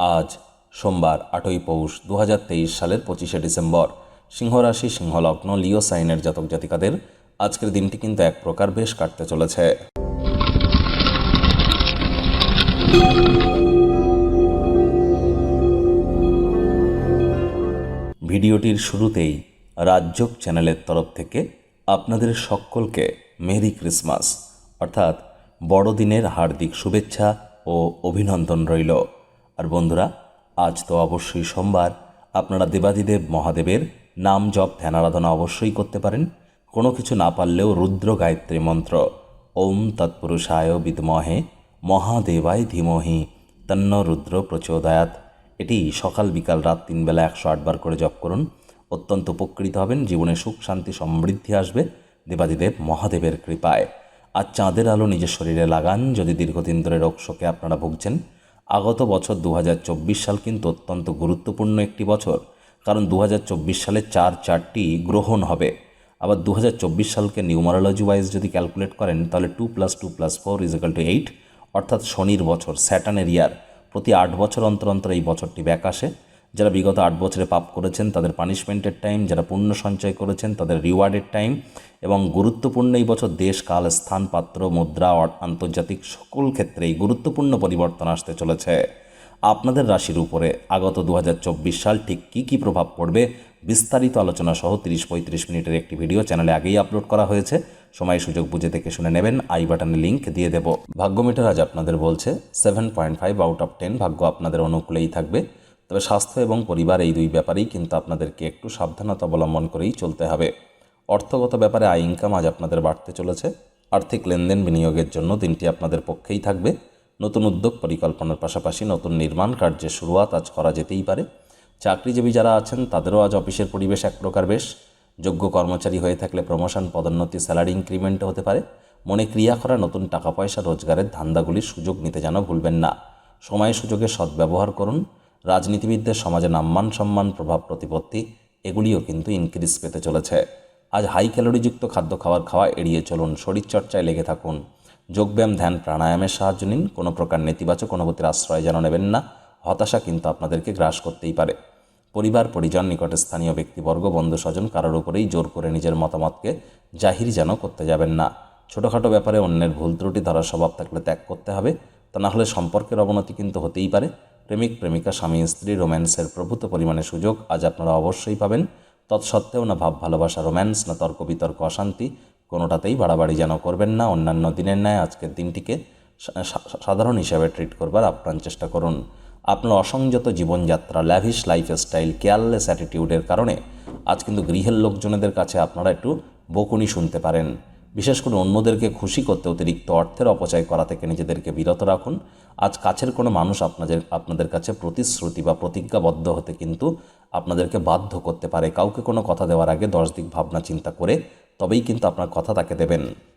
আজ সোমবার আটই পৌষ দু হাজার তেইশ সালের পঁচিশে ডিসেম্বর। সিংহরাশি, সিংহলগ্ন, লিও সাইনের জাতক জাতিকাদের আজকের দিনটি কিন্তু এক প্রকার বেশ কাটতে চলেছে। ভিডিওটির শুরুতেই রাজ্যক চ্যানেলের তরফ থেকে আপনাদের সকলকে মেরি ক্রিসমাস, অর্থাৎ বড়দিনের হার্দিক শুভেচ্ছা ও অভিনন্দন রইল। আর বন্ধুরা, আজ তো অবশ্যই সোমবার। আপনারা দেবাদিদেব মহাদেবের নাম জপ, ধ্যান আরাধনা অবশ্যই করতে পারেন। কোনো কিছু না পারলেও রুদ্র গায়ত্রী মন্ত্র, ওম তৎপুরুষায় বিদমহে মহাদেবায় ধীমহি তন্ন রুদ্র প্রচোদয়াত। এটি সকাল বিকাল রাত তিন বেলা একশো আটবার করে জপ করুন। অত্যন্ত উপকৃত হবেন, জীবনে সুখ, শান্তি, সমৃদ্ধি আসবে দেবাদিদেব মহাদেবের কৃপায়। আর চাঁদের আলো নিজের শরীরে লাগান, যদি দীর্ঘদিন ধরে রোগ শোকে আপনারা ভুগছেন আগত বছর দু হাজার চব্বিশ সাল কিন্তু অত্যন্ত গুরুত্বপূর্ণ একটি বছর, কারণ দু হাজার চব্বিশ সালে চার চারটি গ্রহণ হবে। আবার দু হাজার চব্বিশ সালকে নিউমারোলজি ওয়াইজ যদি ক্যালকুলেট করেন, তাহলে two plus two plus four equal to eight, অর্থাৎ শনির বছর স্যাটানের ইয়ার। প্রতি আট বছর অন্তর অন্তর এই বছরটি ব্যাক আসে। যারা বিগত আট বছরে পাপ করেছেন, তাদের পানিশমেন্টের টাইম যারা পুণ্য সঞ্চয় করেছেন, তাদের রিওয়ার্ডের টাইম এবং গুরুত্বপূর্ণ এই বছর দেশ কাল স্থান পাত্র মুদ্রা আন্তর্জাতিক সকল ক্ষেত্রেই গুরুত্বপূর্ণ পরিবর্তন আসতে চলেছে। আপনাদের রাশির উপরে আগত দু হাজার চব্বিশ সাল ঠিক কী কী প্রভাব পড়বে বিস্তারিত আলোচনা সহ তিরিশ পঁয়ত্রিশ মিনিটের একটি ভিডিও চ্যানেলে আগেই আপলোড করা হয়েছে। সময়, সুযোগ বুঝে দেখে শুনে নেবেন। আই বাটনে লিঙ্ক দিয়ে দেব। ভাগ্যমিটার আজ আপনাদের বলছে seven point five out of ten ভাগ্য আপনাদের অনুকূলেই থাকবে। তবে স্বাস্থ্য এবং পরিবার এই দুই ব্যাপারেই কিন্তু আপনাদেরকে একটু সাবধানতা অবলম্বন করেই চলতে হবে। অর্থগত ব্যাপারে আয় ইনকাম আজ আপনাদের বাড়তে চলেছে। আর্থিক লেনদেন বিনিয়োগের জন্য দিনটি আপনাদের পক্ষেই থাকবে। নতুন উদ্যোগ পরিকল্পনার পাশাপাশি নতুন নির্মাণ কার্যের শুরুয়াত আজ করা যেতেই পারে। চাকরিজীবী যারা আছেন, তাদেরও আজ অফিসের পরিবেশ এক প্রকার বেশ। যোগ্য কর্মচারী হয়ে থাকলে প্রমোশন পদোন্নতি স্যালারি ইনক্রিমেন্ট হতে পারে। মনে ক্রিয়া করা নতুন টাকা পয়সা রোজগারের ধান্দাগুলির সুযোগ নিতে যেন ভুলবেন না। সময় সুযোগের সদ্ব্যবহার করুন। রাজনীতিবিদদের সমাজে নাম্মান সম্মান, প্রভাব প্রতিপত্তি, এগুলিও কিন্তু ইনক্রিজ পেতে চলেছে। আজ হাই ক্যালোরিযুক্ত খাদ্য খাবার খাওয়া এড়িয়ে চলুন শরীরচর্চায় লেগে থাকুন। যোগব্যায়াম, ধ্যান, প্রাণায়ামের সাহায্য নিন। কোনো প্রকার নেতিবাচক অনুভূতির আশ্রয় যেন নেবেন না। হতাশা কিন্তু আপনাদেরকে গ্রাস করতেই পারে। পরিবার, পরিজন, নিকটে স্থানীয় ব্যক্তিবর্গ বন্ধু স্বজন কারোর উপরেই জোর করে নিজের মতামতকে জাহির যেন করতে যাবেন না। ছোটোখাটো ব্যাপারে অন্যের ভুল ত্রুটি ধরার স্বভাব থাকলে ত্যাগ করতে হবে। তা না হলে সম্পর্কের অবনতি কিন্তু হতেই পারে। প্রেমিক, প্রেমিকা, স্বামী, স্ত্রী, রোম্যান্সের প্রভূত পরিমাণে সুযোগ আজ আপনারা অবশ্যই পাবেন। তৎসত্ত্বেও না ভাব, ভালোবাসা, রোম্যান্স, না তর্ক, বিতর্ক, অশান্তি, কোনোটাতেই বাড়াবাড়ি যেন করবেন না। অন্যান্য দিনের ন্যায় আজকের দিনটিকে সাধারণ হিসাবে ট্রিট করবার আপ্রাণ চেষ্টা করুন। আপনার অসংযত জীবনযাত্রা ল্যাভিশ লাইফস্টাইল কেয়ারলেস অ্যাটিটিউডের কারণে আজ কিন্তু গৃহের লোকজনেদের কাছে আপনারা একটু বকুনি শুনতে পারেন। বিশেষ করে অন্যদেরকে খুশি করতে অতিরিক্ত অর্থের অপচয় করা থেকে নিজেদেরকে বিরত রাখুন। আজ কাছের কোনো মানুষ আপনাদের আপনাদের কাছে প্রতিশ্রুতি বা প্রতিজ্ঞাবদ্ধ হতে কিন্তু আপনাদেরকে বাধ্য করতে পারে। কাউকে কোনো কথা দেওয়ার আগে দশ দিক ভাবনা চিন্তা করে তবেই কিন্তু আপনার কথা তাকে দেবেন।